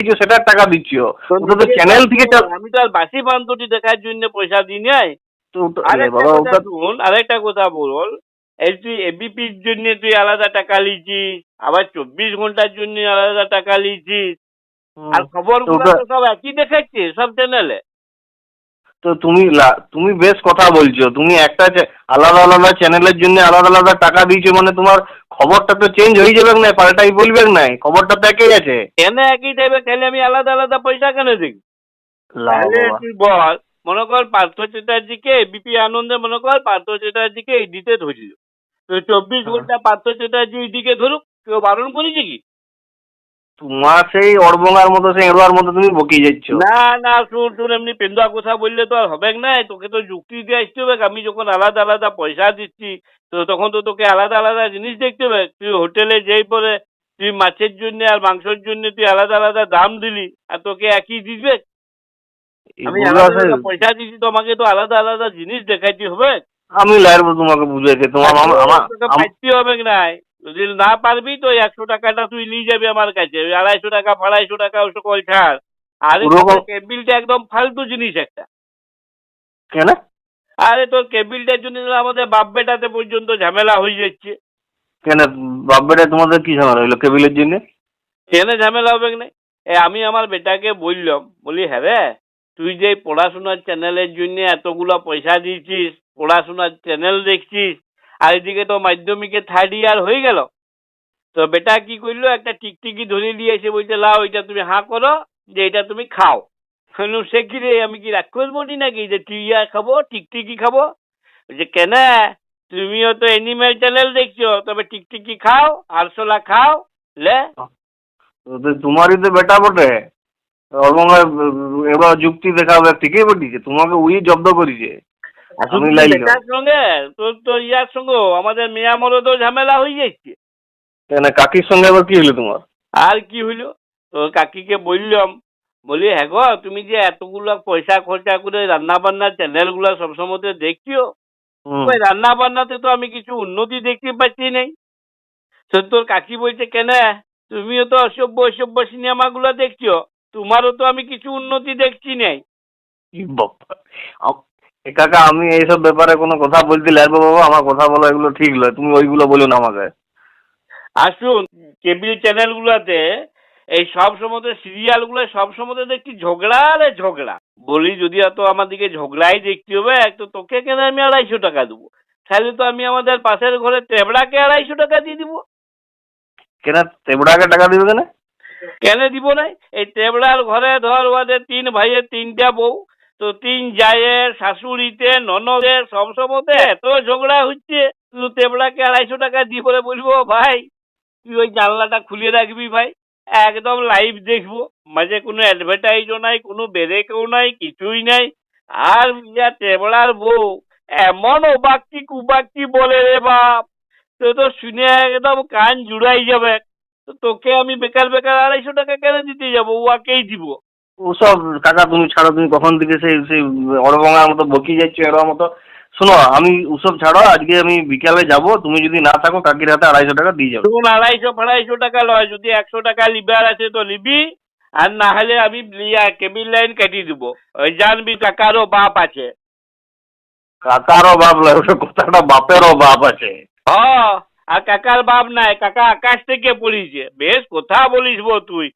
দিচ্ছ সেটার টাকা দিচ্ছ ওটা তো চ্যানেল থেকে আমি তো আর বাসি বান্ধবী দেখার জন্য পয়সা দিই নাই। আরেকটা কথা বল এই তুই এবিপির জন্য তুই আলাদা টাকা লিছিস আবার চব্বিশ ঘণ্টার জন্য আলাদা টাকা লিছিস। আর খবর সব একই দেখাচ্ছে সব চ্যানেলে তো তুমি তুমি বেশ কথা বলছো। তুমি একটা আলাদা আলাদা চ্যানেলের জন্য আলাদা আলাদা টাকা দিয়েছ মানে তোমার খবরটা তো চেঞ্জ হয়ে যাবে না পাল্টাই বলবে না খবরটা তো একই আছে। কেন একই টাইপে খেলে আমি আলাদা আলাদা পয়সা কেন দিই তুই বল মনে কর পার্থ চ্যাটার্জিকে বিপি আনন্দে মনে কর পার্থ চ্যাটার্জিকে এই দিতে ধরিল তো চব্বিশ হ্যাঁ। ঘণ্টা পার্থ চ্যাটার্জি এইদিকে ধরুক কেউ বারণ করেছে কি? তোমার সেই অড়বঙ্গার মতো সেই এড়োয়ার মতো তুমি বকিয়ে যাচ্ছ। না না শুন শুন এমনি পেন্দুয়া কথা বললে তো আর হবে না। তোকে তো যুক্তি দিয়ে আসতে হবে। আমি যখন আলাদা আলাদা পয়সা দিচ্ছি তো তখন তো তোকে আলাদা আলাদা জিনিস দেখতে হবে। তুই হোটেলে যেই পরে তুই মাছের জন্য আর মাংসের জন্য তুই আলাদা আলাদা দাম দিলি আর তোকে একই দিবে? আমি আলাদা পয়সা দিচ্ছি তোমাকে তো আলাদা আলাদা জিনিস দেখাইতে হবে। আমি তোমাকে বুঝাইতে তোমার আমার হবে নাই? যদি না পারবি তো একশো টাকাটা তুই নিয়ে যাবি আমার কাছে। আড়াইশো টাকা ফাড়াইশো টাকা ওই সকল ছাড়। আর কেবিলটা একদম ফালতু জিনিস একটা। কেন? আরে তোর কেবিলটার জন্য আমাদের বাপ বেটাতে পর্যন্ত ঝামেলা হয়ে যাচ্ছে। কেন? বাপ বেটা তোমাদের কি ঝামেলা হইল কেবিলের জন্য? কেন ঝামেলা হবে না? এ আমি আমার বেটাকে বললাম বলি হ্যাঁ রে তুই যে পড়াশোনার চ্যানেলের জন্য এতগুলো পয়সা দিয়েছিস পড়াশোনার চ্যানেল দেখছিস আর এদিকে তো মাধ্যমিকে থার্ড ইয়ার হয়ে গেল। তো বেটা কি করল? একটা টিকটিকি ধরে নিয়ে এসে বলছে, লাও, এটা তুমি হাঁ করো, যে এটা তুমি খাও। সে কি রে, আমি কি রাক্ষস বলি নাকি? যে টিয়া খাব, টিকটিকি খাব? যে কেন, তুমিও তো এনিম্যাল চ্যানেল দেখছ, তবে টিকটিকি খাও, আরশোলা খাও, লে। তোমারই তো বেটা বটে। অড়বঙ্গা এবার যুক্তি দেখাবে, ঠিকই বটিছে তোমাকে উই জব্দ করেছে। সঙ্গে তোর তো ইয়ার সঙ্গে আমাদের মেয়া মরদও ঝামেলা হয়ে যাচ্ছে কেন কাকির সঙ্গে আবার কি হলো তোমার? আর কি হইল? তোর কাকিকে বললাম বলি হ্যাঁ গো তুমি যে এতগুলো পয়সা খরচা করে রান্না বান্নার চ্যানেলগুলো সবসময় ওই রান্না বান্নাতে তো আমি কিছু উন্নতি দেখতে পাচ্ছি নাই। তো তোর কাকি বলছে কেন তুমিও তো অসভ্য অসভ্য সিনেমাগুলো দেখছ তোমারও তো আমি কিছু উন্নতি দেখছি নাই। এ কাকা আমি এইসব ব্যাপারে কোনো কথা বলতে লাগবো বাবা আমার কথা বলা এগুলো ঠিক নয় তুমি ওইগুলো বলো না আমাকে। আসুন কেবিল চ্যানেলগুলোতে এই সব সময় সিরিয়ালগুলো সব সময় দেখছি ঝগড়া আরে ঝগড়া। বলি যদি এত আমার দিকে ঝগড়াই দেখতে হবে এক তো তোকে কেন আমি আড়াইশো টাকা দেবো? তাহলে তো আমি আমাদের পাশের ঘরে টেবড়াকে আড়াইশো টাকা দিয়ে দিব। কেন তেবড়াকে টাকা দিবে কেন? কেন দিব নাই? এই টেবড়ার ঘরে ধর ওদের তিন ভাইয়ের তিনটা বউ তো তিন জায়ের শাশুড়িতে, ননদের সব সময়তে এত ঝগড়া হচ্ছে তুই টেবড়াকে আড়াইশো টাকা দিয়ে বলে বলব ভাই? তুই ওই জানলাটা খুলে রাখবি, ভাই? একদম লাইভ দেখব। মাঝে কোনো অ্যাডভার্টাইজও নাই, কোনো বেরেকেও নাই, কিছুই নাই। আর ইয়া টেবড়ার বউ, এমন অবাক্তি কুবাক্তি বলে রে বাপ। তো তো শুনে একদম কান জুড়াই যাবে। তো তোকে আমি বেকার বেকার আড়াইশো টাকা কেন দিতে যাব? ওয়াকেই দিব? ওসব কাকা তুমি ছাড়ো তুমি কখন থেকে সেই সেই অড়বঙ্গার মতো বকি যাচ্ছ এরম মতো। শোনো আমি ওসব ছাড়ো আজকে আমি বিকালে যাব তুমি যদি না থাকো কাকির হাতে আড়াইশো টাকা দিয়ে যাব। তখন আড়াইশো ফাড়াইশো টাকা লয় যদি একশো টাকা লিবার আছে তো নিবি আর না হলে আমি কেবিল লাইন কেটে দিব। ওই জানবি কাকারও বাপ আছে। কাকারও বাপ নয় ওসব কথাটা বাপেরও বাপ আছে। হ আর কাকার বাপ নাই কাকা আকাশ থেকে পড়িছে। বেশ কথা বলিস তুই।